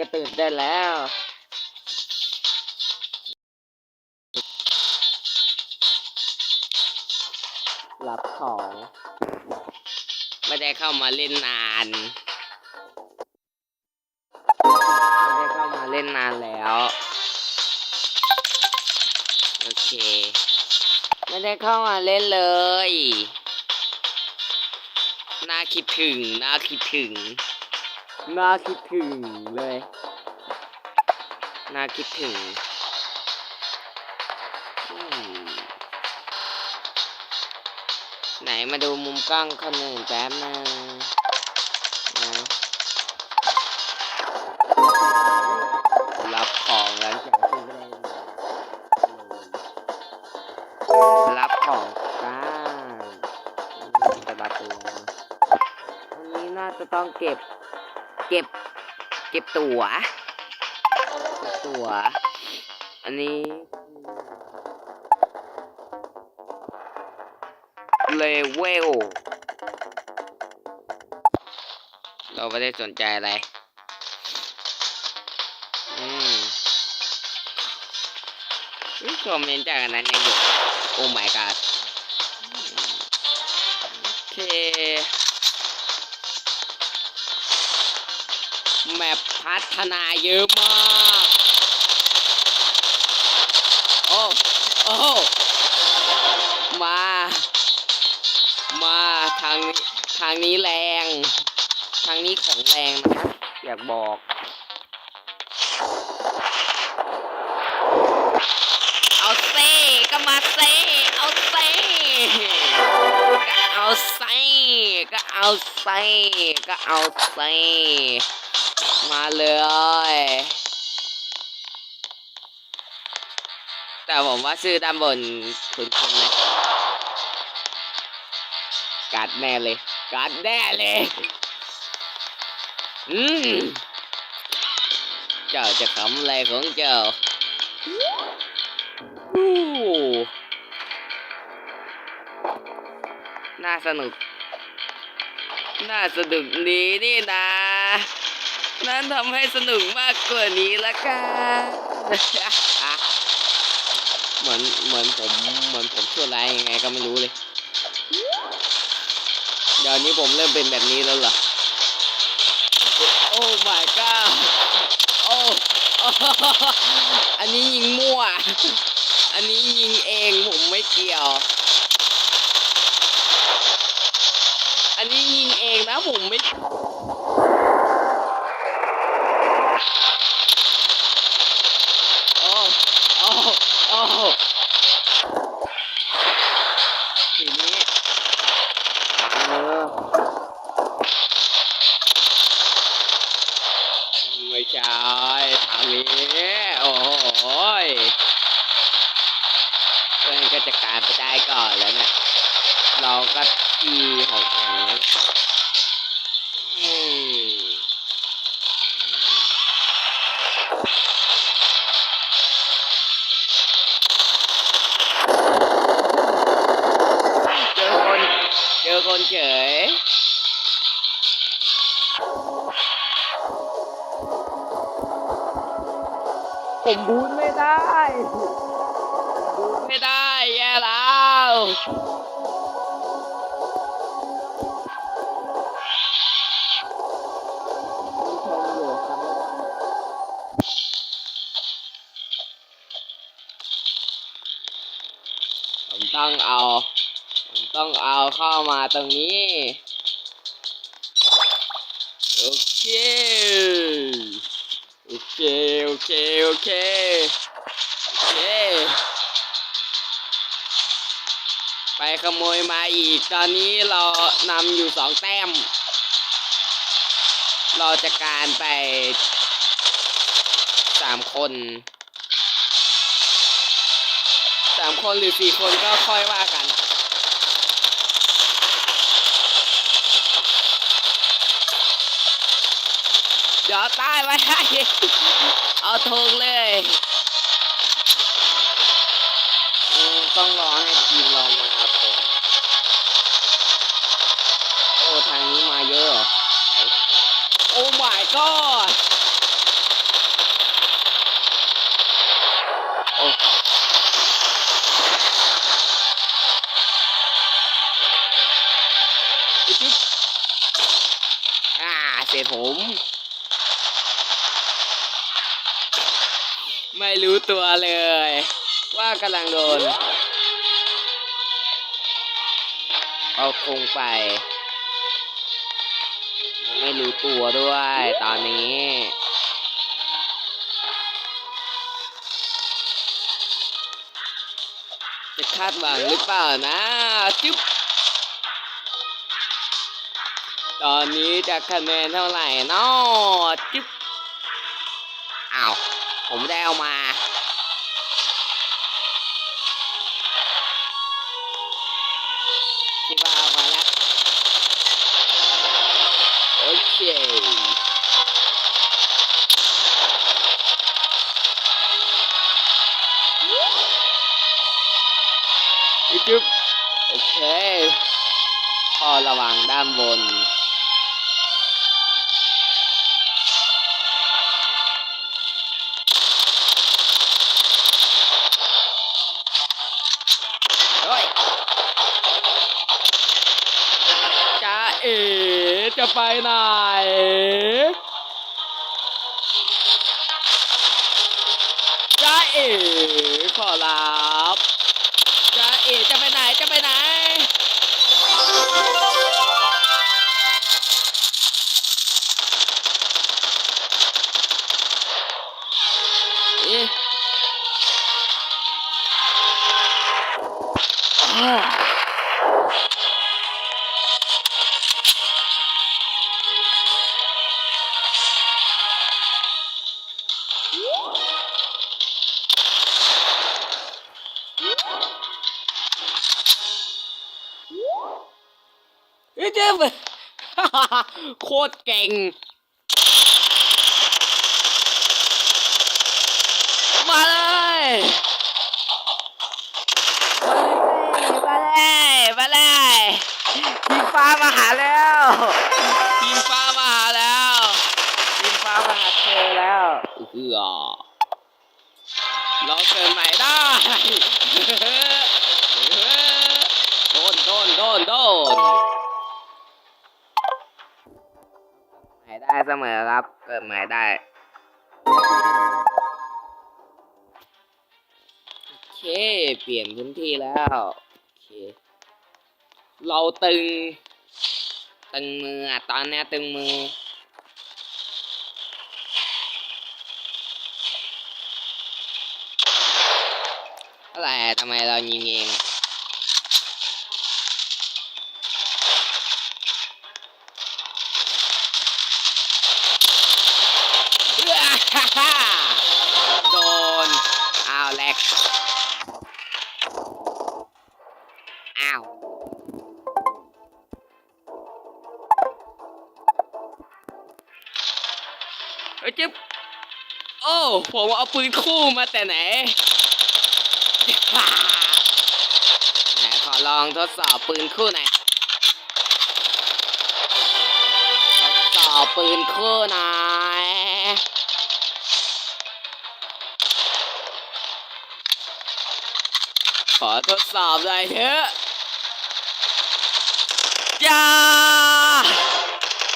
ก็ตื่นได้แล้ว รับของ ไม่ได้เข้ามาเล่นนาน ไม่ได้เข้ามาเล่นนานแล้ว โอเค ไม่ได้เข้ามาเล่นเลย น่าคิดถึง น่าคิดถึง น่าคิดถึงเลย น่าคิดถึงอืมไหนมาดูมุมกล้องคนหนึ่งแป๊บนึงนะรับของหลังจากที่ไม่ได้เลยรับของก้านจะรับตัวอันนี้น่าจะต้องเก็บเก็บ เก็บตั๋วเก็บตั๋ว อันนี้ เลเวล เราไม่ได้สนใจอะไร อืมอุ๊ยคอมเมนต์จากอันนั้นยังอยู่ โอ้ my god โอเค แมปพัฒนาเยอะมาก โอ้ โอ้ มา มาทางนี้ทางนี้แรง ทางนี้ของแรงนะอยากบอกเอาเซ่ก็มาเซ่เอาเซ่ก็เอาเซ่ก็เอาเซ่ก็เอาเซ่ มาเลย แต่ผมว่าชื่อด้านบนคุณคุณไหมกัดแน่เลย กัดแน่เลย อืม เจ้าจะขำอะไรของเจ้าน่าสนุก น่าสนุกนี้นี่นะ นั่นทำให้สนุกมากกว่านี้ละกันเหมือนเหมือนผมเหมือนผมชั่วร้ายยังไงก็ไม่รู้เลย เดี๋ยวนี้ผมเริ่มเป็นแบบนี้แล้วเหรอ โอ้ my god โอ้อันนี้ยิงมั่ว อันนี้ยิงเองผมไม่เกี่ยว อันนี้ยิงเองนะผมไม่ โอ้ โอ้ โอ้ ทีนี้เออไม่ใช่ทางนี้ โอ้โหยเพื่อนก็จะการไปได้ก่อนแล้วเนี่ย เราก็ทีหกอย่างนี้อืม เจอคน เจอค นเฉยผมบูทไม่ได้บูทไม่ได้แย่แล้วผมต้องเอาผม ต้องเอาเข้ามาตรงนี้ โอเค โอเค โอเค โอเค โอเค ไปขโมยมาอีก ตอนนี้เรานำอยู่สองแต้ม เราจะการไปสามคนสามคนหรือสี่คนก็ค่อยว่ากัน ดี๋ยตายไปให้เอาทงเลยต้องรอให้ทีมเรามาครับโอ้ทางนี้มาเยอะโอ้ my god โอ้จุ๊บอาเสียผม ตัวเลย ว่ากำลังโดน เอาคงไป ไม่รู้ตัวด้วยตอนนี้จะคาดหวังหรือเปล่านะจุ๊บตอนนี้จะคะแนนเท่าไหร่นาะจุ๊บอ้าว ผมได้เอามา จุ๊บโอเคพอระวังด้านบนเฮ้ยจ้าเอ๋จะไปไหนจ้าเอ๋ขอรับจ้า เอจะไปไหนจะไปไหน เฮ้ยเจ๊บโคตรเก่ง มาเลยมาเลยมาเลยทีมฟ้ามาหาแล้วทีมฟ้ามาหาแล้วทีมฟ้ามาหาเธอแล้วเอือเราเกิดใหม่ได้โดนโดนโดนโดน ม่ได้เสมอครับ เกิดใหม่ได้ โอเค เปลี่ยนพื้นที่แล้ว โอเค เราตึง ตึงมืออะตอนนี้ตึงมืออะไรทำไมเรายิงเอง กอ้าวเฮ้ยจิ๊บโอ้ผมเอาปืนคู่มาแต่ไหนไหนขอลองทดสอบปืนคู่หน่อยทดสอบปืนคู่หน่อย อทดสอบหน่อยเถอะอย่า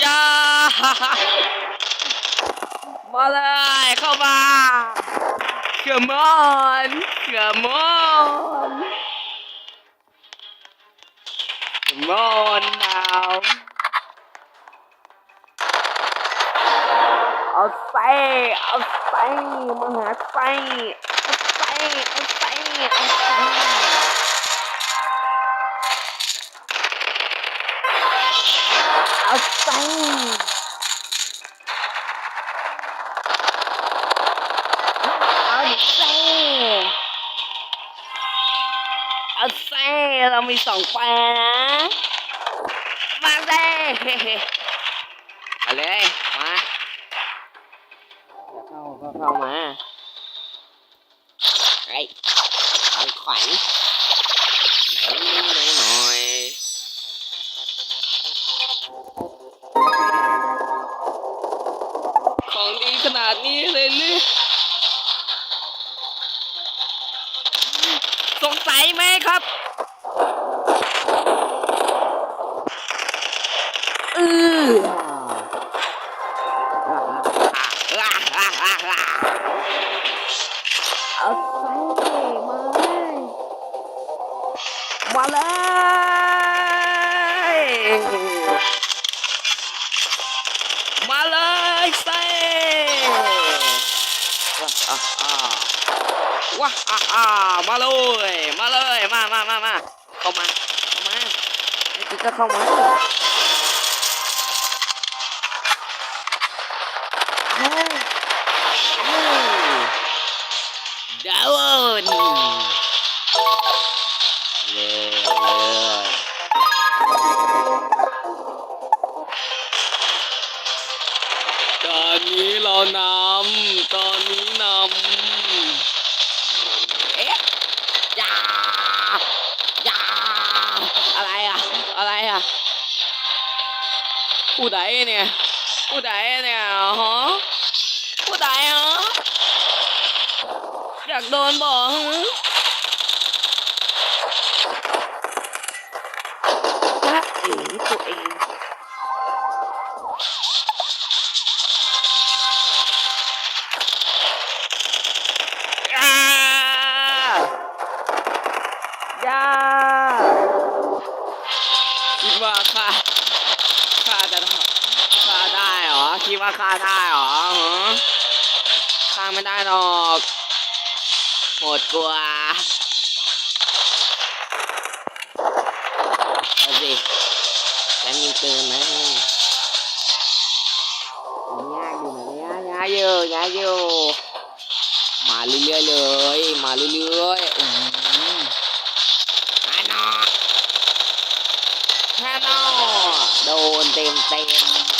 อย่ามาเลยเข้ามา Come on Come on Come on now เอาใส่เอาใส่มาหาใส่ เอาใส่เอาใส่เอาใส่เอาใส่เอาใส่เอาใส่เรามีสองแปรนะมาเลยมาเลยมาเดี๋ยวเข้าก็เข้ามาไอ้ ของขวัญไหนหน่อยของดีขนาดนี้เลยนี่สงสัยไหมครับ ว้าอ่ามาเลย มาเลย มามามามาเข้ามา เข้ามาไอ้กิ๊กก็เข้ามาเดาวน์เยเลยตอนนี้เรานำตอนนี้ ผู้ใดเนี่ย ผู้ใดเนี่ยฮะผู้ใดฮะอยากโดนบอก ว่าข้าได้หรอฮะข้าไม่ได้หรอกโหดกว่าเอาสิจะมีปืนไหมยากอยู่ไหมเนี่ยยากอยู่ยากอยู่มาเรื่อยๆเลย มาเรื่อยๆอืมฮานอฮานอโดนเต็มเต็ม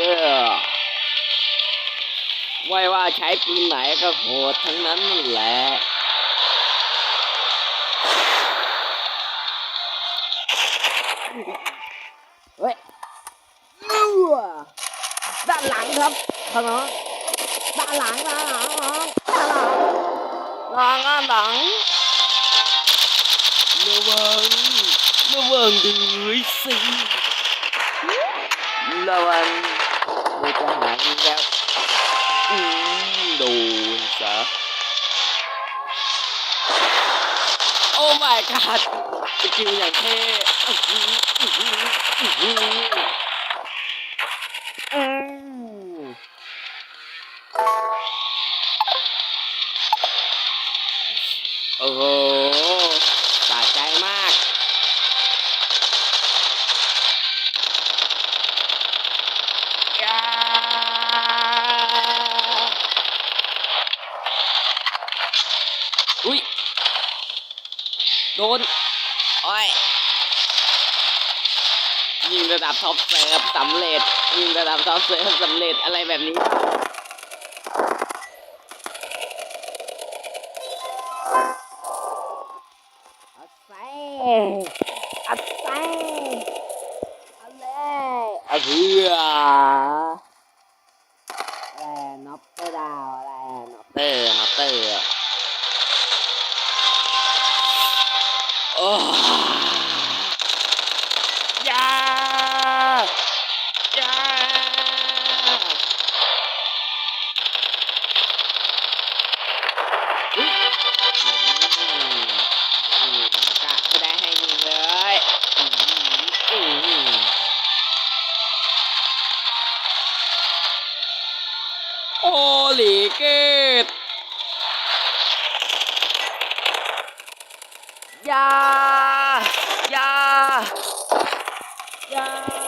เฮ้อไม่ว่าใช้ปืนไหนก็โหดทั้งนั้นแหละเฮ้ยด้านหลังครับขน้องด้านหลังด้านหลังน้องด้านหลังหลังด้านหลังระวังระวังด้วยสิระวัง มือจะหายแล้วอืมโดนซะโอ้ my god สกิลอย่างเท่ โดนโอ้ยยิงระดับท็อปเซิร์ฟสำเร็จยิงระดับท็อปเซิร์ฟสำเร็จอะไรแบบนี้เอาใส่เอาใส่เอาเลยเอาเยายายา